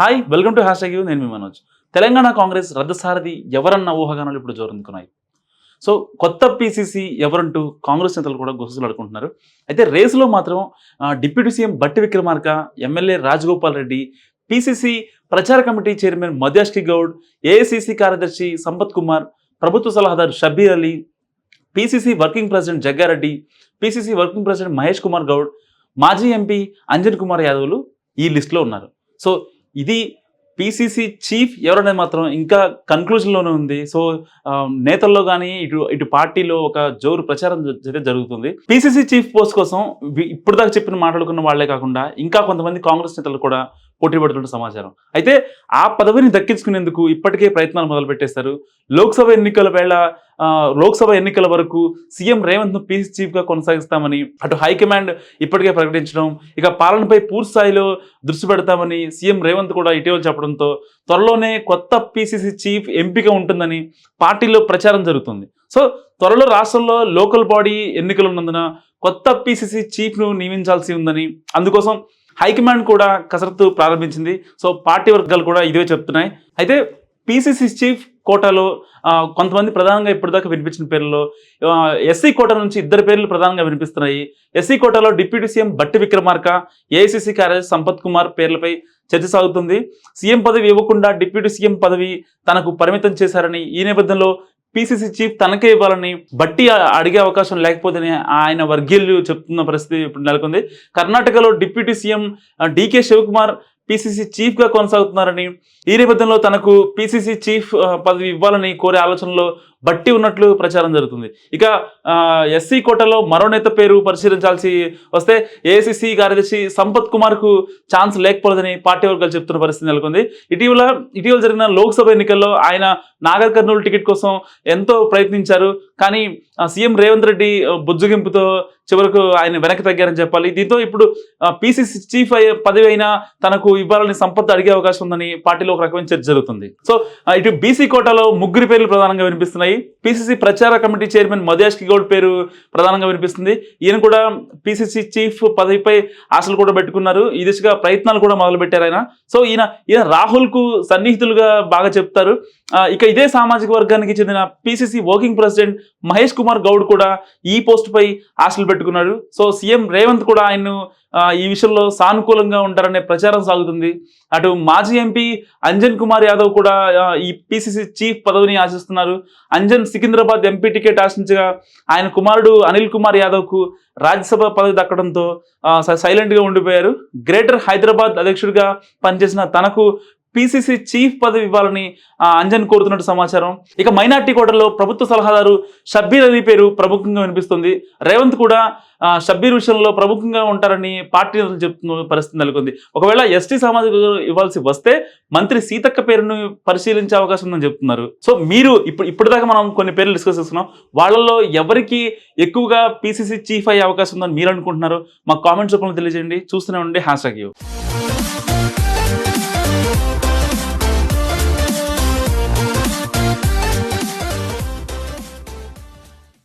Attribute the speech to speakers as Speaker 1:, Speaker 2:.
Speaker 1: Hi welcome to hash U. నేను మీ మనోజ్. తెలంగాణ కాంగ్రెస్ రద్దసారథి ఎవరన్న ఊహాగానాలు ఇప్పుడు జోరందుకున్నాయి. సో కొత్త పీసీసీ ఎవరంటూ కాంగ్రెస్ నేతలు కూడా గుసగుసలాడుకుంటున్నారు. అయితే రేసులో మాత్రం deputy CM Bhatti Vikramarka MLA Rajagopal Reddy PCC ప్రచార committee chairman Madhuyashki Goud AICC కార్యదర్శి సంపత్ కుమార్ ప్రభుత్వ సలహాదారు Shabbir Ali PCC working president Jaggareddy PCC working president Mahesh Kumar Goud మాజీ ఎంపీ అంజన్ కుమార్ యాదవ్లు ఈ లిస్టులో ఉన్నారు. సో ఇది పీసీసీ చీఫ్ ఎవరనేది మాత్రం ఇంకా కన్క్లూజన్లోనే ఉంది. సో నేతల్లో కానీ ఇటు ఇటు పార్టీలో ఒక జోరు ప్రచారం అయితే జరుగుతుంది. పీసీసీ చీఫ్ పోస్ట్ కోసం ఇప్పటిదాకా ఇప్పుడు దాకా చెప్పిన మాట్లాడుకున్న వాళ్ళే కాకుండా ఇంకా కొంతమంది కాంగ్రెస్ నేతలు కూడా పోటీ పడుతున్న సమాచారం. అయితే ఆ పదవిని దక్కించుకునేందుకు ఇప్పటికే ప్రయత్నాలు మొదలు పెట్టేశారు లోక్సభ ఎన్నికల వేళ లోక్సభ ఎన్నికల వరకు సీఎం రేవంత్ను పీసీ చీఫ్గా కొనసాగిస్తామని అటు హైకమాండ్ ఇప్పటికే ప్రకటించడం ఇక పాలనపై పూర్తి స్థాయిలో దృష్టి పెడతామని సీఎం రేవంత్ కూడా ఇటీవల చెప్పడంతో త్వరలోనే కొత్త పీసీసీ చీఫ్ ఎంపిక ఉంటుందని పార్టీలో ప్రచారం జరుగుతుంది. సో త్వరలో రాష్ట్రంలో లోకల్ బాడీ ఎన్నికలు ఉన్నందున కొత్త పీసీసీ చీఫ్ను నియమించాల్సి ఉందని అందుకోసం హైకమాండ్ కూడా కసరత్తు ప్రారంభించింది. సో పార్టీ వర్గాలు కూడా ఇదే చెప్తున్నాయి. అయితే పీసీసీ చీఫ్ కోటాలో కొంతమంది ప్రధానంగా ఇప్పటిదాకా వినిపించిన పేర్లలో ఎస్సీ కోట నుంచి ఇద్దరు పేర్లు ప్రధానంగా వినిపిస్తున్నాయి. ఎస్సీ కోటాలో deputy CM Bhatti Vikramarka AICC కార్యదర్శి సంపత్ కుమార్ పేర్లపై చర్చ సాగుతుంది. సీఎం పదవి ఇవ్వకుండా డిప్యూటీ సీఎం పదవి తనకు పరిమితం చేశారని ఈ నేపథ్యంలో పీసీసీ చీఫ్ తనకే ఇవ్వాలని బట్టి అడిగే అవకాశం లేకపోతేనే ఆయన వర్గీయులు చెప్తున్న పరిస్థితి ఇప్పుడు నెలకొంది. కర్ణాటకలో deputy CM DK Shivakumar PCC చీఫ్గా కొనసాగుతున్నారని ఈ నేపథ్యంలో తనకు పీసీసీ చీఫ్ పదవి ఇవ్వాలని కోరే ఆలోచనలో బట్టి ఉన్నట్లు ప్రచారం జరుగుతుంది. ఇక ఎస్సీ కోటలో మరో నేత పేరు పరిశీలించాల్సి వస్తే ఏసీసీ కార్యదర్శి సంపత్ కుమార్కు ఛాన్స్ లేకపోలేదని పార్టీ వర్గాలు చెప్తున్న పరిస్థితి నెలకొంది. ఇటీవల ఇటీవల జరిగిన లోక్సభ ఎన్నికల్లో ఆయన నాగర్ కర్నూలు టికెట్ కోసం ఎంతో ప్రయత్నించారు. కానీ సీఎం రేవంత్ రెడ్డి బుజ్జుగింపుతో బుజ్జగింపుతో చివరకు ఆయన వెనక్కి తగ్గారని చెప్పాలి. దీంతో ఇప్పుడు పీసీసీ చీఫ్ అయ్యే పదవి అయినా తనకు ఇవ్వాలని సంపత్ అడిగే అవకాశం ఉందని పార్టీలో ఒక రకమైన చర్చ జరుగుతుంది. సో ఇటు బీసీ కోటాలో ముగ్గురు పేర్లు ప్రధానంగా వినిపిస్తున్నాయి. పీసీసీ ప్రచార కమిటీ చైర్మన్ మధేష్కి గౌడ్ పేరు ప్రధానంగా వినిపిస్తుంది. ఈయన కూడా పీసీసీ చీఫ్ పదవిపై ఆశలు కూడా పెట్టుకున్నారు. ఈ దిశగా ప్రయత్నాలు కూడా మొదలుపెట్టారు ఆయన. సో ఈయన ఈయన రాహుల్కు సన్నిహితులుగా బాగా చెప్తారు. ఇక ఇదే సామాజిక వర్గానికి చెందిన PCC working president Mahesh Kumar Goud కూడా ఈ పోస్ట్ పై ఆశలు పెట్టుకున్నాడు. సో సీఎం రేవంత్ కూడా ఆయన్ను ఈ విషయంలో సానుకూలంగా ఉంటారనే ప్రచారం సాగుతుంది. అటు మాజీ ఎంపీ అంజన్ కుమార్ యాదవ్ కూడా ఈ పిసిసి చీఫ్ పదవిని ఆశిస్తున్నారు. అంజన్ సికింద్రాబాద్ ఎంపీ టికెట్ ఆశించగా ఆయన కుమారుడు అనిల్ కుమార్ యాదవ్కు రాజ్యసభ పదవి దక్కడంతో సైలెంట్గా సైలెంట్గా ఉండిపోయారు. గ్రేటర్ హైదరాబాద్ అధ్యక్షుడిగా పనిచేసిన తనకు పీసీసీ చీఫ్ పదవి ఇవ్వాలని అంజన్ కోరుతున్నట్టు సమాచారం. ఇక మైనార్టీ కోటలో ప్రభుత్వ సలహాదారు షబ్బీర్ అలీ పేరు ప్రముఖంగా వినిపిస్తుంది. రేవంత్ కూడా షబ్బీర్ విషయంలో ప్రముఖంగా ఉంటారని పార్టీ నేతలు చెప్తున్న పరిస్థితి నెలకొంది. ఒకవేళ ఎస్టీ సామాజిక ఇవ్వాల్సి వస్తే మంత్రి సీతక్క పేరును పరిశీలించే అవకాశం ఉందని చెప్తున్నారు. సో మీరు ఇప్పుడు ఇప్పటిదాకా మనం కొన్ని పేర్లు డిస్కస్ చేస్తున్నాం. వాళ్ళల్లో ఎవరికి ఎక్కువగా పీసీసీ చీఫ్ అయ్యే అవకాశం ఉందని మీరు అనుకుంటున్నారు? మా కామెంట్స్ రూపంలో తెలియజేయండి. చూస్తూనే ఉండి హ్యాష్ ట్యాగ్